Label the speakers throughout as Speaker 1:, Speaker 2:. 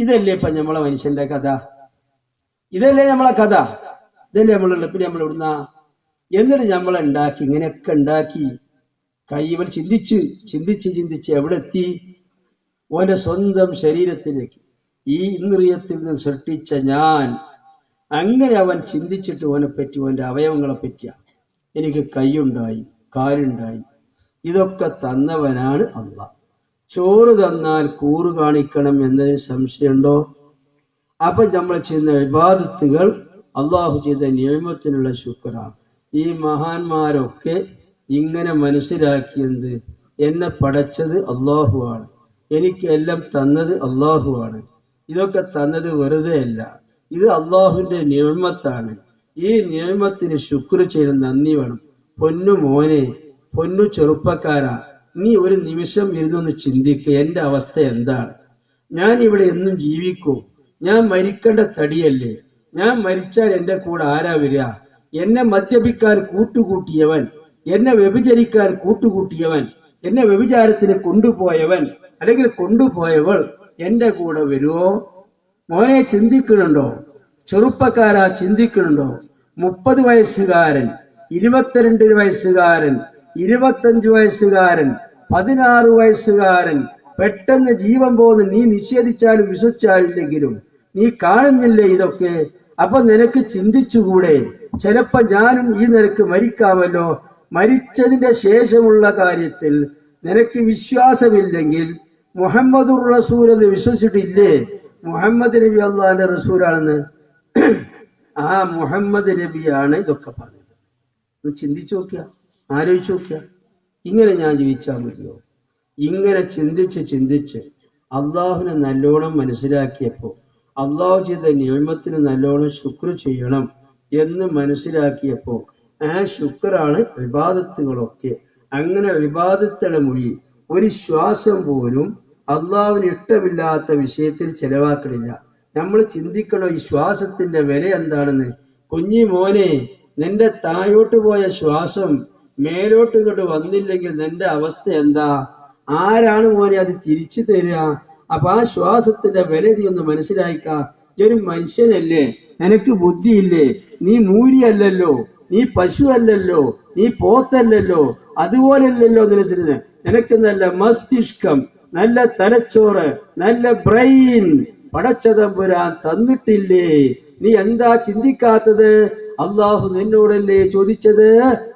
Speaker 1: ഇതല്ലേ ഇപ്പൊ നമ്മളെ മനുഷ്യന്റെ കഥ? ഇതല്ലേ നമ്മളെ കഥ? ഇതല്ലേ നമ്മളുള്ള പിന്നെ നമ്മൾ ഇവിടുന്ന എന്നിട്ട് നമ്മൾ ഉണ്ടാക്കി ഇങ്ങനെയൊക്കെ ഉണ്ടാക്കി കൈവൽ ചിന്തിച്ച് ചിന്തിച്ച് ചിന്തിച്ച് എവിടെ എത്തി ഓന്റെ സ്വന്തം ശരീരത്തിലേക്ക്. ഈ ഇന്ദ്രിയത്തിൽ നിന്ന് സൃഷ്ടിച്ച ഞാൻ. അങ്ങനെ അവൻ ചിന്തിച്ചിട്ട് ഓനെ പറ്റി ഓന്റെ അവയവങ്ങളെ പറ്റിയ. എനിക്ക് കൈയുണ്ടായി കാലുണ്ടായി. ഇതൊക്കെ തന്നവനാണ് അള്ളാഹ് ചോറ് തന്നാൽ കൂറ് കാണിക്കണം എന്നതിന് സംശയമുണ്ടോ? അപ്പൊ നമ്മൾ ചെയ്യുന്ന വിവാദത്തുകൾ അള്ളാഹു ചെയ്ത നിയമത്തിനുള്ള ശുക്രാണ്. ഈ മഹാന്മാരൊക്കെ ഇങ്ങനെ മനസ്സിലാക്കിയത് എന്നെ പടച്ചത് അള്ളാഹുവാണ് എനിക്ക് എല്ലാം തന്നത് അള്ളാഹുവാണ് ഇതൊക്കെ തന്നത് വെറുതെ അല്ല. ഇത് അള്ളാഹുവിന്റെ നിയമത്താണ്. ഈ നിയമത്തിന് ശുക്ർ ചെയ്ത് നന്ദി വേണം. പൊന്നു മോനെ പൊന്നു ചെറുപ്പക്കാരാ. നീ ഒരു നിമിഷം ഇരുന്നൊന്ന് ചിന്തിക്കുക എന്റെ അവസ്ഥ എന്താണ്? ഞാൻ ഇവിടെ എന്നും ജീവിക്കൂ. ഞാൻ മരിക്കേണ്ട തടിയല്ലേ? ഞാൻ മരിച്ചാൽ എന്റെ കൂടെ ആരാ വരിക? എന്നെ മദ്യപിക്കാൻ കൂട്ടുകൂട്ടിയവൻ എന്നെ വ്യഭിചരിക്കാൻ കൂട്ടുകൂട്ടിയവൻ എന്നെ വ്യഭിചാരത്തിന് കൊണ്ടുപോയവൻ അല്ലെങ്കിൽ കൊണ്ടുപോയവൾ എന്റെ കൂടെ വരുമോ മോനെ ചിന്തിക്കണുണ്ടോ? ചെറുപ്പക്കാരാ ചിന്തിക്കണുണ്ടോ? മുപ്പത് വയസ്സുകാരൻ ഇരുപത്തിരണ്ട് വയസ്സുകാരൻ ഇരുപത്തഞ്ച് വയസ്സുകാരൻ പതിനാറ് വയസ്സുകാരൻ പെട്ടെന്ന് ജീവൻ പോകുന്ന നീ നിഷേധിച്ചാലും വിശ്വസിച്ചാലില്ലെങ്കിലും നീ കാണുന്നില്ലേ ഇതൊക്കെ? അപ്പൊ നിനക്ക് ചിന്തിച്ചുകൂടെ? ചിലപ്പോ ഞാനും ഈ നിനക്ക് മരിക്കാമല്ലോ. മരിച്ചതിന്റെ ശേഷമുള്ള കാര്യത്തിൽ നിനക്ക് വിശ്വാസമില്ലെങ്കിൽ മുഹമ്മദുർ റസൂൽ എന്ന് വിശ്വസിച്ചിട്ടില്ലേ? മുഹമ്മദ് നബി അള്ളാഹിന്റെ റസൂലാണെന്ന്. ആ മുഹമ്മദ് നബിയാണ് ഇതൊക്കെ പറഞ്ഞത്. ചിന്തിച്ചു നോക്കിയ ആലോചിച്ചു നോക്കിയ. ഇങ്ങനെ ഞാൻ ജീവിച്ചാൽ മതിയോ? ഇങ്ങനെ ചിന്തിച്ച് ചിന്തിച്ച് അള്ളാഹുവിനെ നല്ലോണം മനസ്സിലാക്കിയപ്പോൾ അള്ളാഹു ചെയ്ത നിയമത്തിന് നല്ലോണം ശുക്ർ ചെയ്യണം എന്ന് മനസ്സിലാക്കിയപ്പോൾ ആ ശുക്രാണ് വിവാദത്തുകളൊക്കെ അങ്ങനെ വിവാദത്തുടെ മൊഴി ഒരു ശ്വാസം പോലും അള്ളാഹുവിന് ഇഷ്ടമില്ലാത്ത വിഷയത്തിൽ ചെലവാക്കണില്ല. നമ്മൾ ചിന്തിക്കണം ഈ ശ്വാസത്തിന്റെ വില എന്താണെന്ന്? കുഞ്ഞി മോനെ നിന്റെ താഴോട്ട് പോയ ശ്വാസം മേലോട്ട് ഇങ്ങോട്ട് വന്നില്ലെങ്കിൽ നിന്റെ അവസ്ഥ എന്താ? ആരാണ് മോനെ അത് തിരിച്ചു തരിക? അപ്പൊ ആ ശ്വാസത്തിന്റെ വില നീ ഒന്ന് മനസ്സിലാക്ക നീ ഒരു മനുഷ്യനല്ലേ? നിനക്ക് ബുദ്ധിയില്ലേ? നീ മൂരിയല്ലല്ലോ? നീ പശു അല്ലല്ലോ നീ പോത്തല്ലല്ലോ? അതുപോലല്ലല്ലോ നിനച്ചിരുന്ന് നിനക്ക് നല്ല മസ്തിഷ്കം നല്ല തലച്ചോറ് നല്ല ബ്രെയിൻ. പടച്ചതമ്പുരാൻ തന്നിട്ടില്ലേ? നീ എന്താ ചിന്തിക്കാത്തത്? അള്ളാഹു നിന്നോടല്ലേ ചോദിച്ചത്?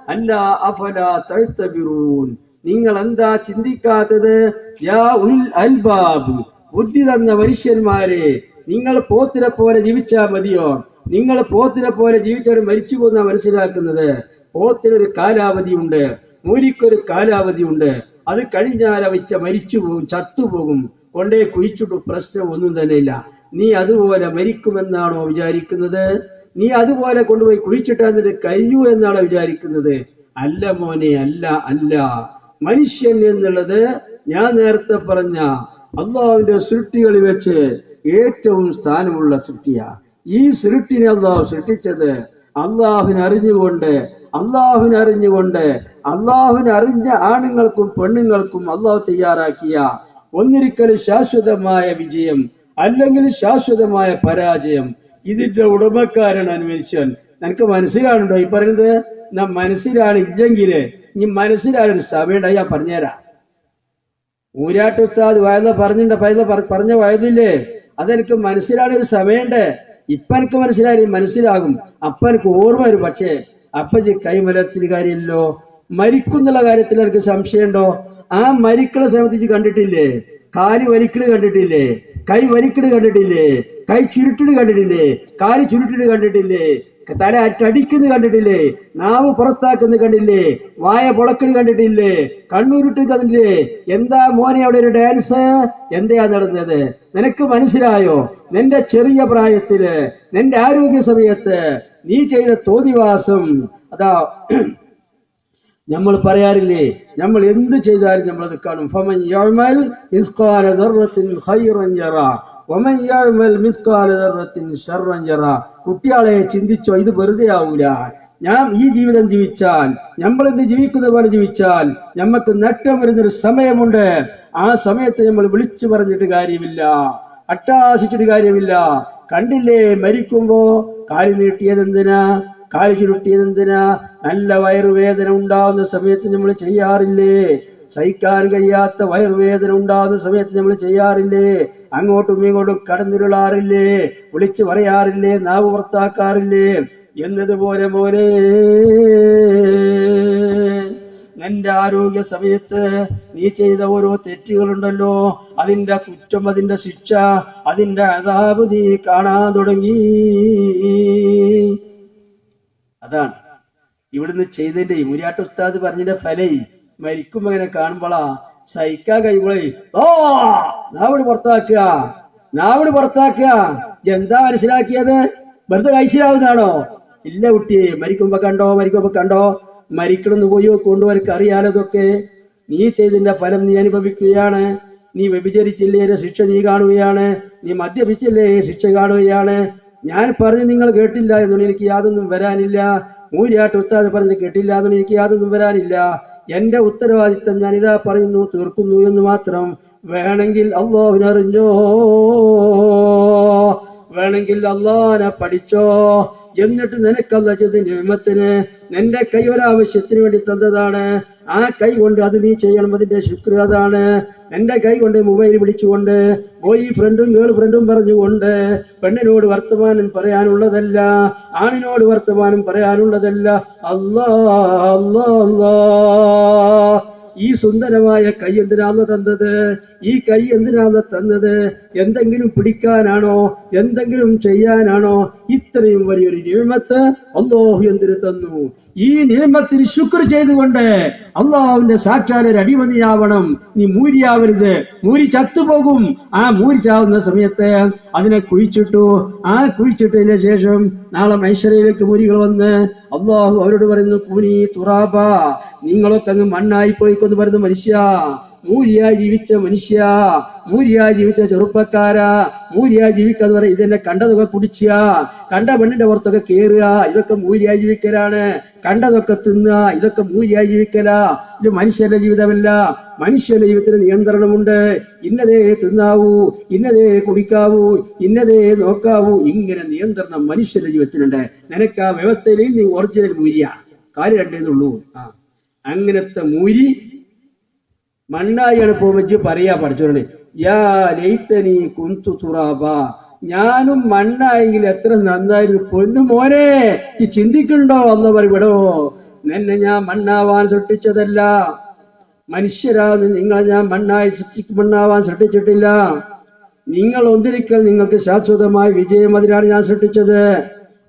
Speaker 1: അല്ല അഫല തഴുത്തബിറൂൻ. നിങ്ങൾ എന്താ ചിന്തിക്കാത്തത്? യാ ഉൽ അൽബാബ്. ബുദ്ധി തന്ന മനുഷ്യന്മാരെ നിങ്ങൾ പോത്തിനെ പോലെ ജീവിച്ചാ മതിയോ? നിങ്ങൾ പോത്തിനെ പോലെ ജീവിച്ചാൽ മരിച്ചു പോകുന്ന മനസ്സിലാക്കുന്നത്? പോത്തിനൊരു കാലാവധി ഉണ്ട് മൂലിക്കൊരു കാലാവധി ഉണ്ട് അത് കഴിഞ്ഞാൽ അവറ്റ മരിച്ചു പോകും ചത്തുപോകും. കൊണ്ടേ കുഴിച്ചിട്ടു പ്രശ്നം ഒന്നും തന്നെ ഇല്ല നീ അതുപോലെ മരിക്കുമെന്നാണോ വിചാരിക്കുന്നത്? നീ അതുപോലെ കൊണ്ടുപോയി കുഴിച്ചിട്ടാൽ എന്നിട്ട് കഴിഞ്ഞു എന്നാണ് വിചാരിക്കുന്നത്. അല്ല മോനെ അല്ല അല്ല. മനുഷ്യൻ എന്നുള്ളത് ഞാൻ നേരത്തെ പറഞ്ഞ അള്ളാഹുവിന്റെ സൃഷ്ടികളിൽ വെച്ച് ഏറ്റവും സ്ഥാനമുള്ള സൃഷ്ടിയാ. ഈ സൃഷ്ടിനെ അള്ളാഹു സൃഷ്ടിച്ചത് അള്ളാഹുവിനെ അറിഞ്ഞുകൊണ്ട് അള്ളാഹുവിനെ അറിഞ്ഞുകൊണ്ട് അള്ളാഹുവിനെ അറിഞ്ഞ ആണുങ്ങൾക്കും പെണ്ണുങ്ങൾക്കും അള്ളാഹു തയ്യാറാക്കിയ ഒന്നിരിക്കൽ ശാശ്വതമായ വിജയം അല്ലെങ്കിൽ ശാശ്വതമായ പരാജയം ഇതിന്റെ ഉടമക്കാരനാണ് മനുഷ്യൻ നിനക്ക് മനസ്സിലാണുണ്ടോ ഈ പറയുന്നത് നാം മനസ്സിലാണ് ഇല്ലെങ്കിൽ ഇനി മനസ്സിലായൊരു സമയമുണ്ടായി ഞാൻ പറഞ്ഞുതരാം. ഊരാട്ട് ഉസ്താദ് വയല പറഞ്ഞിട്ടുണ്ട് പൈല പറഞ്ഞ വയതില്ലേ അതെനിക്ക് മനസ്സിലാണ് ഒരു സമയമുണ്ട്. ഇപ്പൊ എനിക്ക് മനസ്സിലായി മനസ്സിലാകും. അപ്പൊ എനിക്ക് ഓർമ്മ വരും. പക്ഷേ അപ്പജി കൈമലത്തിൽ കാര്യമില്ലോ മരിക്കുന്നുള്ള കാര്യത്തിൽ എനിക്ക് സംശയമുണ്ടോ? ആ മരിക്കണ സമയത്ത് കണ്ടിട്ടില്ലേ? കാൽ വലിക്കണ് കണ്ടിട്ടില്ലേ? കൈ വലിക്കണ് കണ്ടിട്ടില്ലേ? കൈ ചുരുട്ടിന് കണ്ടിട്ടില്ലേ? കാൽ ചുരുട്ടിന് കണ്ടിട്ടില്ലേ? തല അറ്റടിക്കുന്നു കണ്ടിട്ടില്ലേ? നാവ് പുറത്താക്കുന്നത് കണ്ടില്ലേ? വായ പൊളക്കണ് കണ്ടിട്ടില്ലേ? കണ്ണൂരിട്ട് കണ്ടില്ലേ? എന്താ മോനെ അവിടെ ഒരു ഡാൻസ് എന്തെയാ നടന്നത്? നിനക്ക് മനസ്സിലായോ? നിന്റെ ചെറിയ പ്രായത്തിൽ നിന്റെ ആരോഗ്യ സമയത്ത് നീ ചെയ്ത തോതിവാസം അതാ നമ്മൾ പറയാറില്ലേ? നമ്മൾ എന്ത് ചെയ്താലും നമ്മൾ അത് കാണും. ഫമൻ ഖൈറൻ യറ. കുട്ടികളെ ചിന്തിച്ചോ ഇത് വെറുതെ ആവൂല. ഞാൻ ഈ ജീവിതം ജീവിച്ചാൽ നമ്മൾ ഇന്ന് ജീവിക്കുന്ന പോലെ ജീവിച്ചാൽ നമുക്ക് നേട്ടം വരുന്നൊരു സമയമുണ്ട്. ആ സമയത്ത് നമ്മൾ വിളിച്ചു പറഞ്ഞിട്ട് കാര്യമില്ല. അട്ടാസിച്ചിട്ട് കാര്യമില്ല. കണ്ടില്ലേ മരിക്കുമ്പോ കാൽ നീട്ടിയതെന്തിനാ? കാൽ ചുരുട്ടിയതെന്തിനാ? നല്ല വയറുവേദന ഉണ്ടാവുന്ന സമയത്ത് നമ്മൾ ചെയ്യാറില്ലേ? സഹിക്കാൻ കഴിയാത്ത വയർവേദന ഉണ്ടാകുന്ന സമയത്ത് നമ്മൾ ചെയ്യാറില്ലേ? അങ്ങോട്ടും ഇങ്ങോട്ടും കടന്നിരുളാറില്ലേ? വിളിച്ചു പറയാറില്ലേ? നാവ് പുറത്താക്കാറില്ലേ? എന്നതുപോലെ മോനെ നിന്റെ ആരോഗ്യ സമയത്ത് നീ ചെയ്ത ഓരോ തെറ്റുകളുണ്ടല്ലോ. അതിന്റെ കുറ്റം അതിന്റെ ശിക്ഷ അതിന്റെ അതാപ് നീ കാണാൻ തുടങ്ങി. അതാണ്. ഇവിടുന്ന് ചെയ്തതിന്റെ മുരിയാട്ട് ഉസ്താദ് പറഞ്ഞതിന്റെ ഫലേ മരിക്കുമ്പോ ഇങ്ങനെ കാണുമ്പോളാ സഹിക്കാൻ കഴിയുമ്പോളേ ഓ നാവിട് പുറത്താക്കുക. നാവിട് പുറത്താക്കുക. എന്താ മനസ്സിലാക്കിയത്? വെറുതെ കഴിച്ചിലാവുന്നതാണോ? ഇല്ല കുട്ടി മരിക്കുമ്പോ കണ്ടോ മരിക്കുമ്പോ കണ്ടോ? മരിക്കണമെന്ന് പോയി കൊണ്ടുപോലൊക്കെ അറിയാലോ ഇതൊക്കെ. നീ ചെയ്തതിന്റെ ഫലം നീ അനുഭവിക്കുകയാണ്. നീ വ്യഭിചരിച്ചില്ലേ ശിക്ഷ നീ കാണുകയാണ്. നീ മദ്യപിച്ചില്ലേ ശിക്ഷ കാണുകയാണ്. ഞാൻ പറഞ്ഞു നിങ്ങൾ കേട്ടില്ല എന്നുള്ള എനിക്ക് യാതൊന്നും വരാനില്ല. മൂര്യാട്ട് ഉസ്താദ് പറഞ്ഞ് കേട്ടില്ല എന്നുള്ള എനിക്ക് യാതൊന്നും വരാനില്ല. എന്റെ ഉത്തരവാദിത്തം ഞാൻ ഇതാ പറയുന്നു തീർക്കുന്നു എന്ന് മാത്രം വേണമെങ്കിൽ അള്ളാഹുവിനറിഞ്ഞോ? വേണമെങ്കിൽ അള്ളാഹനെ പഠിച്ചോ? എന്നിട്ട് നിനക്കല്ല ചെയ്ത നിയമത്തിന്. നിന്റെ കൈ ഒരാവശ്യത്തിന് വേണ്ടി തന്നതാണ്. ആ കൈ കൊണ്ട് അത് നീ ചെയ്യണം അതിന്റെ ശുക്ര അതാണ്. എന്റെ കൈ കൊണ്ട് മൊബൈൽ വിളിച്ചുകൊണ്ട് ബോയ് ഫ്രണ്ടും ഗേൾ ഫ്രണ്ടും പറഞ്ഞുകൊണ്ട് പെണ്ണിനോട് വർത്തമാനം പറയാനുള്ളതല്ല ആണിനോട് വർത്തമാനം പറയാനുള്ളതല്ല. അല്ലാ അല്ലാ അല്ലാ. ഈ സുന്ദരമായ കൈ എന്തിനാണ് തന്നത്? ഈ കൈ എന്തിനാണ് തന്നത്? എന്തെങ്കിലും പിടിക്കാനാണോ? എന്തെങ്കിലും ചെയ്യാനാണോ? ഇത്രയും വലിയൊരു നിയമത്ത് അള്ളാഹു എന്തിനു തന്നു? ഈ നിയമത്തിന് ശുക്ർ ചെയ്തുകൊണ്ട് അള്ളാഹുവിന്റെ സാക്ഷാൽ ഒരു അടിമതിയാവണം. നീ മൂരിയാവരുത്. മൂരി ചത്തുപോകും. ആ മൂരി ചാവുന്ന സമയത്ത് അതിനെ കുഴിച്ചിട്ടു. ആ കുഴിച്ചിട്ടതിന് ശേഷം നാളെ മൈശ്വരയിലേക്ക് മൂരികൾ വന്ന് അള്ളാഹു അവരോട് പറയുന്നു കൂനി തുറാബ നിങ്ങളൊക്കെ അങ്ങ് മണ്ണായി പോയിക്കൊന്ന് പറയുന്നു മനുഷ്യ. മൂരിയായി ജീവിച്ച മനുഷ്യ മൂരിയായി ജീവിച്ച ചെറുപ്പക്കാരാ മൂരിയായി ജീവിക്കാന്ന് പറയാം ഇതെന്നെ കണ്ടതൊക്കെ കുടിച്ച കണ്ട പെണ്ണിന്റെ പുറത്തൊക്കെ കേറുക ഇതൊക്കെ മൂരിയായി ജീവിക്കലാണ്. കണ്ടതൊക്കെ തിന്നുക ഇതൊക്കെ മൂരിയായി ജീവിക്കലാ. ഇത് മനുഷ്യന്റെ ജീവിതമല്ല. മനുഷ്യന്റെ ജീവിതത്തിന് നിയന്ത്രണമുണ്ട്. ഇന്നതേ തിന്നാവൂ ഇന്നതേ കുടിക്കാവൂ ഇന്നതേ നോക്കാവൂ. ഇങ്ങനെ നിയന്ത്രണം മനുഷ്യന്റെ ജീവിതത്തിനുണ്ട് നിനക്ക് ആ വ്യവസ്ഥയിൽ നീ ഒറിജിനൽ മൂരിയ. കാര്യം രണ്ടേന്നുള്ളൂ ആ. അങ്ങനത്തെ മൂരി മണ്ണായാണ് വെച്ച് പറയാ പഠിച്ചോണ്ട് യാ കുന്തു തുറാബ ഞാനും മണ്ണായെങ്കിൽ എത്ര നന്നായിരുന്നു പൊന്നു മോനെ ചിന്തിക്കണ്ടോ? എന്ന് പറയപ്പെടോ നിന്നെ ഞാൻ മണ്ണാവാൻ സൃഷ്ടിച്ചതല്ല. മനുഷ്യരാന്ന് നിങ്ങളെ ഞാൻ മണ്ണായി സൃഷ്ടി മണ്ണാവാൻ സൃഷ്ടിച്ചിട്ടില്ല. നിങ്ങൾ ഒന്നിരിക്കൽ നിങ്ങൾക്ക് ശാശ്വതമായ വിജയം അതിനാണ് ഞാൻ സൃഷ്ടിച്ചത്.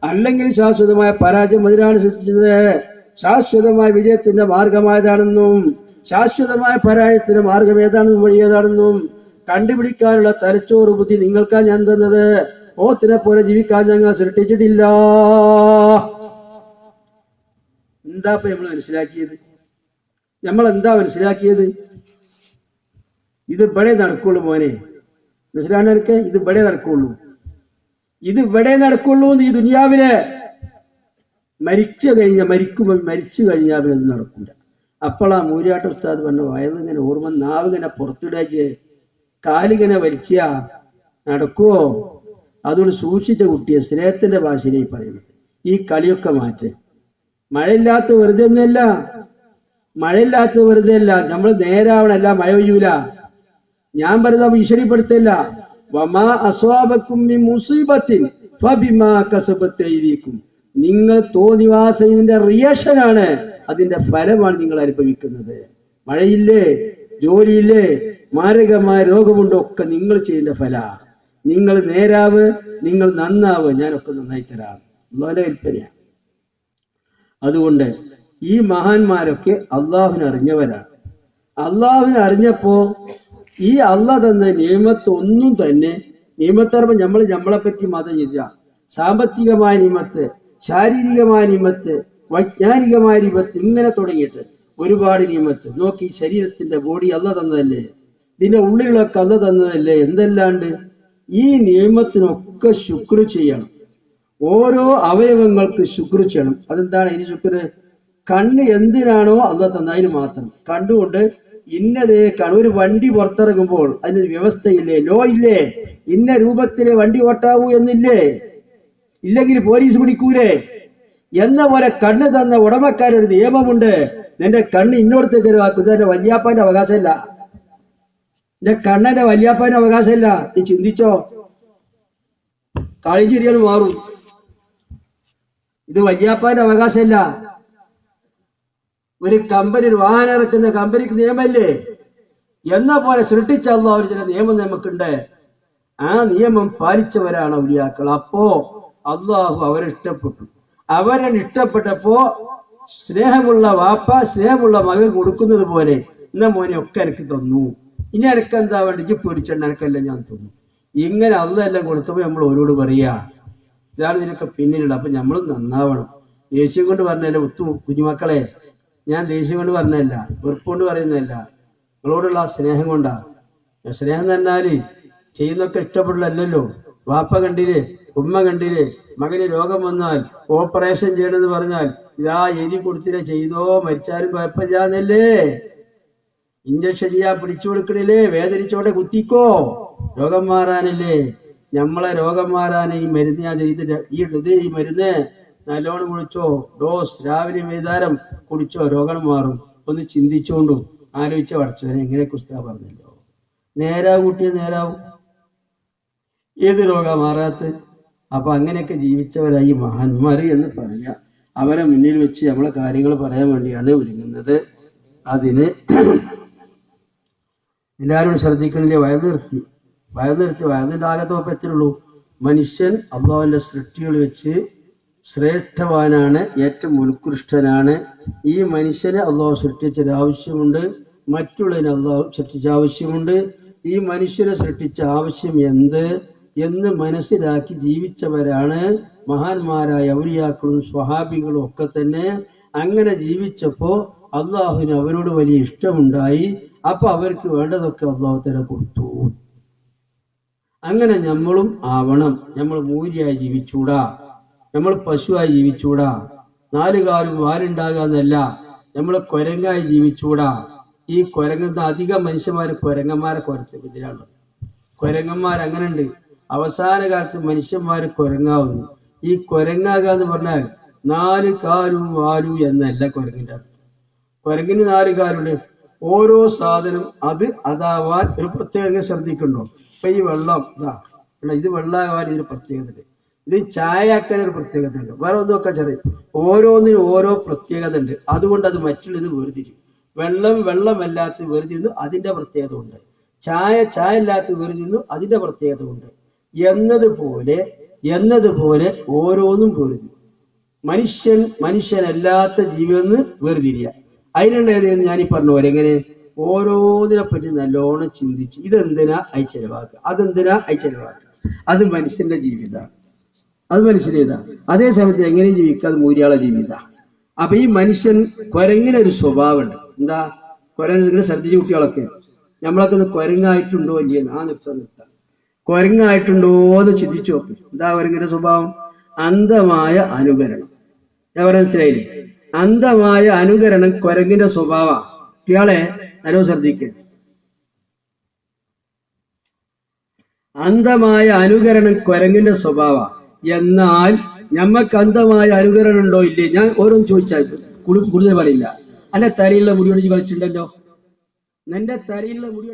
Speaker 1: അല്ലെങ്കിൽ ശാശ്വതമായ പരാജയം അതിനാണ് സൃഷ്ടിച്ചത്. ശാശ്വതമായ വിജയത്തിന്റെ മാർഗമായതാണെന്നും ശാശ്വതമായ പരായത്തിന് മാർഗം ഏതാണെന്നും വഴി ഏതാണെന്നും കണ്ടുപിടിക്കാനുള്ള തലച്ചോറ് ബുദ്ധി നിങ്ങൾക്കാ ഞാൻ തന്നത്. ഓത്തിനെ പോലെ ജീവിക്കാൻ ഞങ്ങൾ സൃഷ്ടിച്ചിട്ടില്ല. എന്താ ഇപ്പൊ നമ്മൾ മനസ്സിലാക്കിയത്? നമ്മൾ എന്താ മനസ്സിലാക്കിയത്? ഇത് ഇവിടെ നടക്കുള്ളൂ മോനെ. മനസ്സിലാണൊക്കെ ഇത് ഇവിടെ നടക്കുള്ളൂ. ഇത് ഇവിടെ നടക്കുള്ളൂ ഈ ദുനിയാവിലെ മരിച്ചു കഴിഞ്ഞ മരിക്കുമ്പോൾ മരിച്ചു കഴിഞ്ഞാൽ പിന്നെ അത് നടക്കൂല. അപ്പോളാ മൂര്യാട്ട ഉസ്താദ് പറഞ്ഞു വയറിങ്ങനെ ഓർമ്മ നാവിങ്ങനെ പുറത്തിടാച്ച് കാലിങ്ങനെ വലിച്ച നടക്കുവോ? അതുകൊണ്ട് സൂക്ഷിച്ച കുട്ടിയെ സ്നേഹത്തിന്റെ ഭാഷയിലേ പറയുന്നത്. ഈ കളിയൊക്കെ മാറ്റ്. മഴയില്ലാത്ത വെറുതെ ഒന്നുമല്ല മഴയില്ലാത്ത വെറുതെ അല്ല നമ്മൾ നേരാവണല്ല മഴ പെയ്യൂല. ഞാൻ പറയുന്നത് ഭീഷണിപ്പെടുത്തില്ല വമാ അസ്വാബക്കും നിങ്ങൾ തോന്നിവാസത്തിന്റെ റിയേഷൻ ആണ്. അതിന്റെ ഫലമാണ് നിങ്ങൾ അനുഭവിക്കുന്നത്. മഴയില്ലേ? ജോലിയില്ലേ? മാരകമായ രോഗമുണ്ടോ? ഒക്കെ നിങ്ങൾ ചെയ്യുന്ന ഫല. നിങ്ങൾ നേരാവ് നിങ്ങൾ നന്നാവ് ഞാനൊക്കെ നന്നായി തരാം. ഉള്ളവന്റെ കൽപ്പനയാണ് അതുകൊണ്ട് ഈ മഹാന്മാരൊക്കെ അള്ളാഹുവിനെ അറിഞ്ഞവരാണ്. അള്ളാഹുവിനെ അറിഞ്ഞപ്പോ ഈ അള്ളാഹ് തന്ന നിയമത്തൊന്നും തന്നെ നിയമത്തറമ്പ് നമ്മൾ നമ്മളെ പറ്റി മതം ചെയ്ത സാമ്പത്തികമായ നിയമത്ത് ശാരീരികമായ നിയമത്ത് വൈജ്ഞാനികമായ രൂപത്തിൽ ഇങ്ങനെ തുടങ്ങിയിട്ട് ഒരുപാട് നിയമത്ത്. നോക്കി ശരീരത്തിന്റെ ബോഡി അല്ല തന്നതല്ലേ? ഇതിന്റെ ഉള്ളിലൊക്കെ അല്ല തന്നതല്ലേ? എന്തെല്ലാണ്ട്? ഈ നിയമത്തിനൊക്കെ ശുക്ർ ചെയ്യണം. ഓരോ അവയവങ്ങൾക്ക് ശുക്ർ ചെയ്യണം. അതെന്താണ് ഇനി ശുക്ര കണ്ണ് എന്തിനാണോ അല്ല തന്നതിന് മാത്രം. കണ്ടുകൊണ്ട് ഇന്നതേ കാണും ഒരു വണ്ടി പുറത്തിറങ്ങുമ്പോൾ അതിന് വ്യവസ്ഥയില്ലേ? ലോ ഇല്ലേ? ഇന്ന രൂപത്തിലെ വണ്ടി ഓട്ടാവൂ എന്നില്ലേ? ഇല്ലെങ്കിൽ പോലീസ് പിടിക്കൂലേ? എന്ന പോലെ കണ്ണ് തന്ന ഉടമക്കാരൊരു നിയമമുണ്ട്. നിന്റെ കണ്ണ് ഇന്നോടത്ത് ചെലവാക്കുന്നത് എന്റെ വല്യാപ്പാന്റെ അവകാശമല്ല. എന്റെ കണ്ണന്റെ വല്യാപ്പാന്റെ അവകാശമല്ല. നീ ചിന്തിച്ചോ? കളിച്ചിരികൾ മാറും. ഇത് വല്യാപ്പാന്റെ അവകാശമല്ല. ഒരു കമ്പനി ഒരു വാഹനം ഇറക്കുന്ന കമ്പനിക്ക് നിയമമല്ലേ? എന്ന പോലെ സൃഷ്ടിച്ചല്ലോ ഒരു ചില നിയമം നമുക്കുണ്ട്. ആ നിയമം പാലിച്ചവരാണ് ഔലിയാക്കൾ. അപ്പോ അള്ളാഹു അവരെ അവരെ ഇഷ്ടപ്പെട്ടപ്പോ സ്നേഹമുള്ള വാപ്പ സ്നേഹമുള്ള മകൻ കൊടുക്കുന്നത് പോലെ എന്നാ മോനെ ഒക്കെ എനിക്ക് തന്നു. ഇനി എനക്ക് എന്താ വേണ്ടി പിടിച്ചിട്ട് എനക്കല്ല ഞാൻ തന്നു. ഇങ്ങനെ അതെല്ലാം കൊടുത്തപ്പോ നമ്മൾ ഓരോട് പറയാ ഇതാണ് ഇതിനൊക്കെ പിന്നിലുണ്ട് അപ്പൊ നമ്മൾ നന്നാവണം. ദേഷ്യം കൊണ്ട് പറഞ്ഞല്ലേ ഒത്തു കുഞ്ഞുമക്കളെ ഞാൻ ദേഷ്യം കൊണ്ട് പറഞ്ഞല്ല വെറുപ്പ് കൊണ്ട് പറയുന്നതല്ല. നിങ്ങളോടുള്ള ആ സ്നേഹം കൊണ്ടാ. സ്നേഹം തന്നാൽ ചെയ്യുന്നൊക്കെ ഇഷ്ടപ്പെടില്ലല്ലോ വാപ്പ കണ്ടില്ലേ? ഉമ്മ കണ്ടില്ലേ? മകന് രോഗം വന്നാൽ ഓപ്പറേഷൻ ചെയ്യണമെന്ന് പറഞ്ഞാൽ ഇതാ എരി കൊടുത്തില്ല ചെയ്തോ മരിച്ചാലും കുഴപ്പമില്ലാന്നല്ലേ? ഇഞ്ചക്ഷൻ ചെയ്യാൻ പിടിച്ചു കൊടുക്കണില്ലേ? വേദനിച്ചോടെ കുത്തിക്കോ. രോഗം മാറാനല്ലേ? നമ്മളെ രോഗം മാറാൻ ഈ മരുന്ന് ഞാൻ ഇത് ഈ ഇത് ഈ മരുന്ന് നല്ലോണം കുടിച്ചോ ഡോസ് രാവിലെ വൈകുന്നേരം കുടിച്ചോ രോഗം മാറും. ഒന്ന് ചിന്തിച്ചോണ്ടും ആലോചിച്ച പഠിച്ചവനെ എങ്ങനെ കുസ്താ പറഞ്ഞല്ലോ. നേരാ കൂട്ടിയ നേരാവും. ഏത് രോഗം മാറാത്ത അപ്പൊ അങ്ങനെയൊക്കെ ജീവിച്ചവരായി മഹാന്മാർ എന്ന് പറയാം. അവരെ മുന്നിൽ വെച്ച് നമ്മളെ കാര്യങ്ങൾ പറയാൻ വേണ്ടിയാണ് ഒരുങ്ങുന്നത്. അതിന് എല്ലാവരും ശ്രദ്ധിക്കണില്ലേ? വയത് നിർത്തി. വയത് നിർത്തി. വയതിന്റെ ആകത്തോപ്പം എത്രയുള്ളൂ? മനുഷ്യൻ അള്ളാഹുവിന്റെ സൃഷ്ടികൾ വെച്ച് ശ്രേഷ്ഠവാനാണ് ഏറ്റവും ഉത്കൃഷ്ടനാണ്. ഈ മനുഷ്യനെ അള്ളാഹു സൃഷ്ടിച്ചൊരു ആവശ്യമുണ്ട്. മറ്റുള്ളതിന് അള്ളാഹു സൃഷ്ടിച്ച ആവശ്യമുണ്ട്. ഈ മനുഷ്യനെ സൃഷ്ടിച്ച ആവശ്യം എന്ത്? എന്ന് മനസ്സിലാക്കി ജീവിച്ചവരാണ് മഹാന്മാരായ ഔലിയാക്കളും സ്വഹാബികളും ഒക്കെ തന്നെ. അങ്ങനെ ജീവിച്ചപ്പോൾ അള്ളാഹുവിന് അവരോട് വലിയ ഇഷ്ടമുണ്ടായി. അപ്പൊ അവർക്ക് വേണ്ടതൊക്കെ അള്ളാഹു തല കൊടുത്തു. അങ്ങനെ നമ്മളും ആവണം. നമ്മൾ മൂരിയായി ജീവിച്ചൂടാ. നമ്മൾ പശുവായി ജീവിച്ചൂടാ. നാലുകാലും വാലുണ്ടാകാന്നല്ല. നമ്മൾ കൊരങ്ങായി ജീവിച്ചൂടാ. ഈ കൊരങ്ങ അധികം മനുഷ്യന്മാർ കൊരങ്ങന്മാരെ കുരത്തിലാണ് കുരങ്ങന്മാർ അങ്ങനെ ഉണ്ട് അവസാന കാലത്ത് മനുഷ്യന്മാർ കുരങ്ങാവുന്നു. ഈ കുരങ്ങാകുക എന്ന് പറഞ്ഞാൽ നാല് കാലും വാലു എന്നല്ല കുരങ്ങിന്റെ അർത്ഥം. കുരങ്ങിന് നാല് കാലുണ്ട്. ഓരോ സാധനം അത് അതാവാൻ ഒരു പ്രത്യേകത ശ്രദ്ധിക്കണ്ടോ? ഇപ്പൊ ഈ വെള്ളം ഇതാ ഇത് വെള്ളമാകാൻ ഇതിന് പ്രത്യേകത ഉണ്ട് ഇത് ചായയാക്കാൻ ഒരു പ്രത്യേകത ഉണ്ട് വേറെ ഒന്നൊക്കെ ചെറിയ ഓരോന്നിനും ഓരോ പ്രത്യേകത ഉണ്ട് അതുകൊണ്ട് അത് മറ്റുള്ളത് വേർതിരിക്കും വെള്ളം വെള്ളമല്ലാത്ത വേർതിരുന്നു അതിന്റെ പ്രത്യേകത ഉണ്ട് ചായ ചായ അല്ലാത്ത വേർതിരുന്നു അതിന്റെ പ്രത്യേകത ഉണ്ട് എന്നതുപോലെ എന്നതുപോലെ ഓരോന്നും പൊരുതി മനുഷ്യൻ മനുഷ്യനല്ലാത്ത ജീവിതം വേർതിരിയ. അതിനുണ്ടായതെന്ന് ഞാൻ ഈ പറഞ്ഞ പോലെ എങ്ങനെ? ഓരോന്നിനെ പറ്റി നല്ലോണം ചിന്തിച്ച് ഇതെന്തിനാ അയ് ചെലവാക്കുക? അതെന്തിനാ അയ് അത് മനുഷ്യന്റെ ജീവിതമാണ് അത് മനുഷ്യന്റെ ഇതാ അതേ സമയത്ത് എങ്ങനെയും ജീവിക്കുക? അത് മൂര്യാളെ ജീവിത. അപ്പൊ ഈ മനുഷ്യൻ കുരങ്ങിന് ഒരു സ്വഭാവമുണ്ട്. എന്താ? കുരങ്ങ് ശ്രദ്ധിച്ച കുട്ടികളൊക്കെ. നമ്മളൊക്കെ ഒന്ന് കുരങ്ങായിട്ടുണ്ടോ ഇല്ലയെന്ന്? ആ നിർത്താം. കുരങ്ങായിട്ടുണ്ടോ എന്ന് ചിന്തിച്ചു നോക്കും. എന്താ കുരങ്ങിന്റെ സ്വഭാവം. അന്ധമായ അനുകരണം. ഞാൻ പറയാൻ മനസ്സിലായില്ലേ? അന്ധമായ അനുകരണം കൊരങ്ങിന്റെ സ്വഭാവ ഇയാളെ നരവ് ശ്രദ്ധിക്കുക അന്ധമായ അനുകരണം കൊരങ്ങിന്റെ സ്വഭാവ എന്നാൽ ഞമ്മക്ക് അന്ധമായ അനുകരണം ഉണ്ടോ ഇല്ലേ? ഞാൻ ഓരോന്ന് ചോദിച്ചാൽ കൂടുതൽ പറയില്ല. അല്ല തലയുള്ള മുടിയോട് കളിച്ചിട്ടുണ്ടല്ലോ. നിന്റെ തലയിലുള്ള മുടി